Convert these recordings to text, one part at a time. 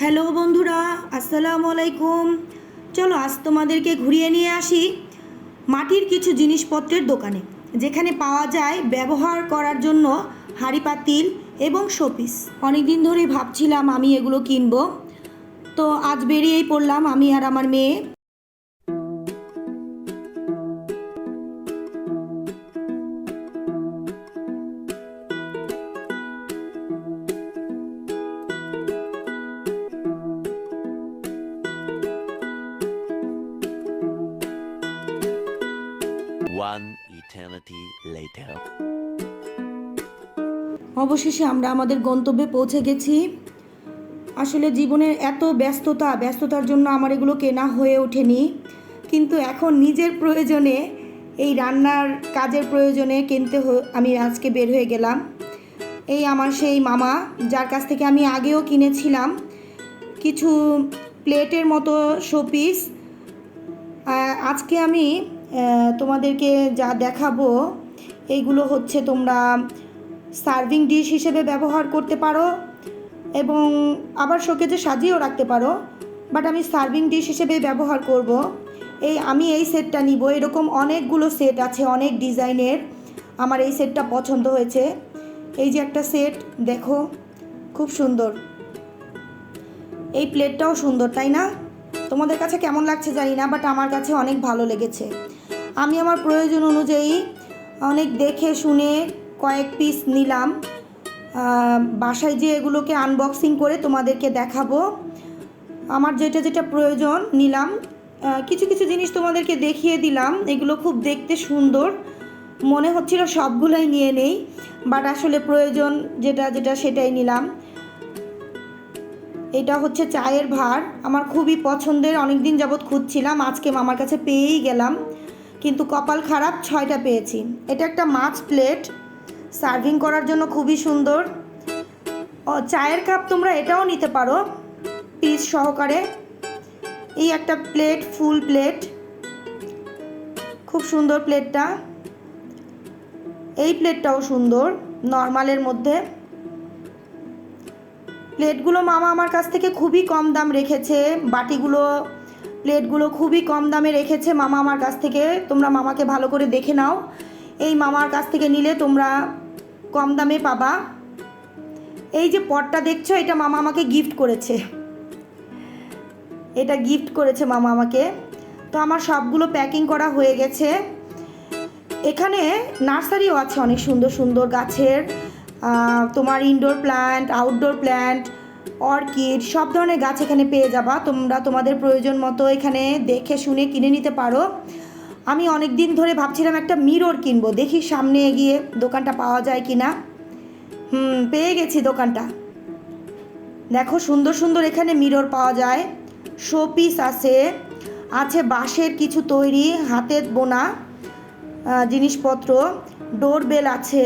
Hello বন্ধুরা, আসসালামু আলাইকুম। চলো, আজ তোমাদেরকে ঘুরিয়ে নিয়ে আসি মাটির কিছু জিনিসপত্রের দোকানে, যেখানে পাওয়া যায় ব্যবহার করার জন্য হাঁড়ি পাতিল এবং শোপিস। অনেক দিন ধরেই ভাবছিলাম আমি এগুলো কিনবো। তো আজ বেরিয়েই পড়লাম আমি আর আমার মেয়ে। One eternity later. অবশেষে আমরা আমাদের গন্তব্যে পৌঁছে গেছি। আসলে জীবনের এত ব্যস্ততা, ব্যস্ততার জন্য আমার এগুলো কেনা হয়ে ওঠেনি। কিন্তু এখন নিজের প্রয়োজনে, এই রান্নার কাজের প্রয়োজনে কিনতে আমি আজকে বের হয়ে গেলাম। এই আমার সেই মামা, যার কাছ থেকে আমি আগেও কিনেছিলাম। কিছু প্লেটের মতো শোপিস। আজকে আমি তোমাদেরকে যা দেখাবো, এইগুলো হচ্ছে তোমরা সার্ভিং ডিশ হিসেবে ব্যবহার করতে পারো এবং আবার শোকেজে সাজিয়েও রাখতে পারো বাট আমি সার্ভিং ডিশ হিসেবে ব্যবহার করব। এই, আমি এই সেটটা নিব। এরকম অনেকগুলো সেট আছে, অনেক ডিজাইনের। আমার এই সেটটা পছন্দ হয়েছে। এই যে একটা সেট দেখো, খুব সুন্দর। এই প্লেটটাও সুন্দর, তাই না? তোমাদের কাছে কেমন লাগছে জানি না বাট আমার কাছে অনেক ভালো লেগেছে। আমি আমার প্রয়োজন অনুযায়ী অনেক দেখে শুনে কয়েক পিস নিলাম। বাসায় যে এগুলোকে আনবক্সিং করে তোমাদেরকে দেখাবো। আমার যেটা যেটা প্রয়োজন নিলাম। কিছু কিছু জিনিস তোমাদেরকে দেখিয়ে দিলাম। এগুলো খুব দেখতে সুন্দর। মনে হচ্ছিল সবগুলোই নিয়ে নেই বাট আসলে প্রয়োজন যেটা যেটা সেটাই নিলাম। এটা হচ্ছে চায়ের ভার। আমার খুবই পছন্দের অনেক দিন যাবৎ খুঁজছিলাম, আজকে মামার কাছে পেয়েই গেলাম। কিন্তু কপাল খারাপ, ছয়টা পেয়েছি। এটা একটা মাছ প্লেট সার্ভিং করার জন্য খুবই সুন্দর। ও, চায়ের কাপ তোমরা এটাও নিতে পারো পিস সহকারে। এই একটা প্লেট ফুল প্লেট খুব সুন্দর প্লেটটা এই প্লেটটাও সুন্দর, নর্মালের মধ্যে। প্লেটগুলো মামা আমার কাছ থেকে খুবই কম দাম রেখেছে, বাটিগুলো প্লেটগুলো খুবই কম দামে রেখেছে মামা আমার কাছ থেকে। তোমরা মামাকে ভালো করে দেখে নাও। এই মামার কাছ থেকে নিলে তোমরা কম দামে পাবা। এই যে পটটা দেখছ, এটা মামা আমাকে গিফট করেছে। এটা গিফট করেছে মামা আমাকে। তো আমার সবগুলো প্যাকিং করা হয়ে গেছে। এখানে নার্সারিও আছে অনেক সুন্দর সুন্দর গাছের। তোমার indoor plant outdoor plant orchid, সব ধরনের গাছ এখানে পেয়ে যাবা। তোমরা তোমাদের প্রয়োজন মতো এখানে দেখে শুনে কিনে নিতে পারো। আমি অনেক দিন ধরে ভাবছিলাম একটা মিরর কিনবো। দেখি সামনে এগিয়ে দোকানটা পাওয়া যায় কি না হুম, পেয়ে গেছি দোকানটা। দেখো সুন্দর সুন্দর এখানে মিরর পাওয়া যায়। শোপিস আছে। আছে বাঁশের কিছু তৈরি হাতের বোনা জিনিসপত্র ডোরবেল আছে।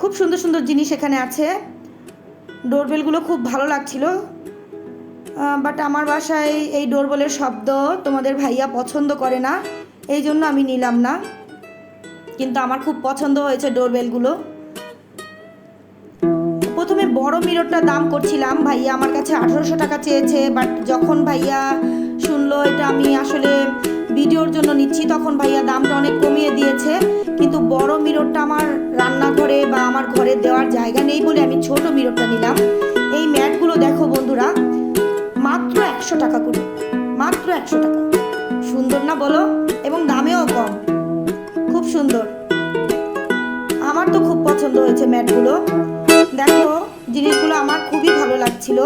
খুব সুন্দর সুন্দর জিনিস এখানে আছে। ডোরবেলগুলো খুব ভালো লাগছিল। বাট আমার বাসায় এই ডোরবেলের শব্দ তোমাদের ভাইয়া পছন্দ করে না, এই জন্য আমি নিলাম না। কিন্তু আমার খুব পছন্দ হয়েছে ডোরবেলগুলো। প্রথমে বড় মিররটার দাম করছিলাম, ভাইয়া আমার কাছে আঠারোশো টাকা চেয়েছে বাট যখন ভাইয়া শুনলো এটা আমি আসলে ভিডিওর জন্য নিচ্ছি। তখন ভাইয়া দামটা অনেক কমিয়ে দিয়েছে। কিন্তু বড় মিররটা আমার রান্নাঘরে বা আমার ঘরে দেওয়ার জায়গা নেই বলে আমি ছোট মিররটা নিলাম। এই ম্যাটগুলো দেখো বন্ধুরা, মাত্র একশো টাকা করে। মাত্র একশো টাকা। সুন্দর না বলো? এবং দামেও কম। খুব সুন্দর। আমার তো খুব পছন্দ হয়েছে ম্যাটগুলো। দেখো, জিনিসগুলো আমার খুবই ভালো লাগছিল।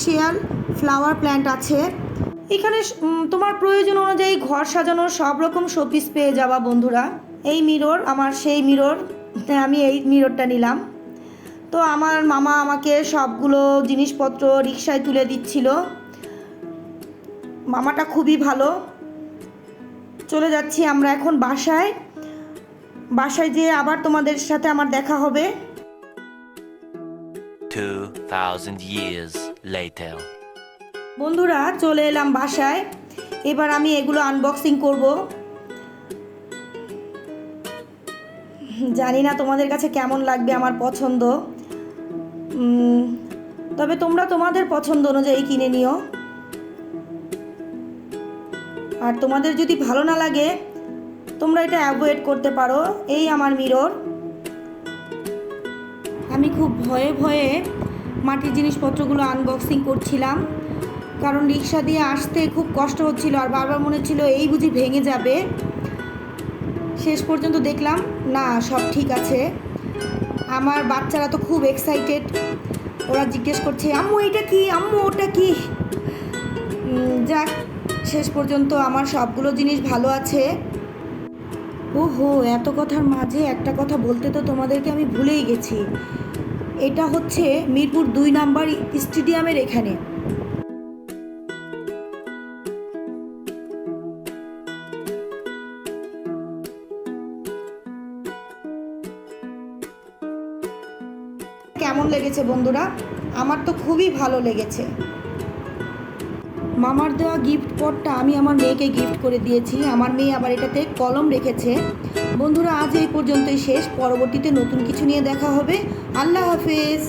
আর্টিফিশিয়াল ফ্লাওয়ার প্ল্যান্ট আছে। এখানে তোমার প্রয়োজন অনুযায়ী ঘর সাজানোর সব রকম শোপিস পেয়ে যাবা বন্ধুরা। এই মিরর আমার সেই মিরর আমি এই মিররটা নিলাম। তো আমার মামা আমাকে সবগুলো জিনিসপত্র রিক্সায় তুলে দিচ্ছিল। মামাটা খুবই ভালো। চলে যাচ্ছি আমরা এখন বাসায়। বাসায় যেয়ে আবার তোমাদের সাথে আমার দেখা হবে। 2000 years later. বন্ধুরা, চলে এলাম বাসায়। এবার আমি এগুলো আনবক্সিং করব। জানি না তোমাদের কাছে কেমন লাগবে আমার পছন্দ। তবে তোমরা তোমাদের পছন্দ অনুযায়ী কিনে নিও। আর তোমাদের যদি ভালো না লাগে, তোমরা এটা অ্যাভয়েড করতে পারো। এই আমার মিরর খুব ভয়ে ভয়ে মাটির জিনিসপত্রগুলো আনবক্সিং করছিলাম। কারণ রিক্সা দিয়ে আসতে খুব কষ্ট হচ্ছিল আর বারবার মনে হচ্ছিল এই বুঝি ভেঙে যাবে। শেষ পর্যন্ত দেখলাম, না, সব ঠিক আছে। আমার বাচ্চারা তো খুব এক্সাইটেড ওরা জিজ্ঞেস করছে, আম্মু, এটা কি? আম্মু, ওটা কি? যাক, শেষ পর্যন্ত আমার সবগুলো জিনিস ভালো আছে। ওহো, এত কথার মাঝে একটা কথা বলতে তো তোমাদেরকে আমি ভুলেই গেছি। এটা হচ্ছে মিরপুর দুই নাম্বার স্টেডিয়ামের এখানে। কেমন লেগেছে বন্ধুরা? আমার তো খুবই ভালো লেগেছে। মামার দেওয়া গিফট পটটা আমি আমার মেয়েকে গিফট করে দিয়েছি। আমার মেয়ে আবার এটাতে কলম রেখেছে। বন্ধুরা, আজ এই পর্যন্তই শেষ। পরবর্তীতে নতুন কিছু নিয়ে দেখা হবে। আল্লাহ হাফেজ।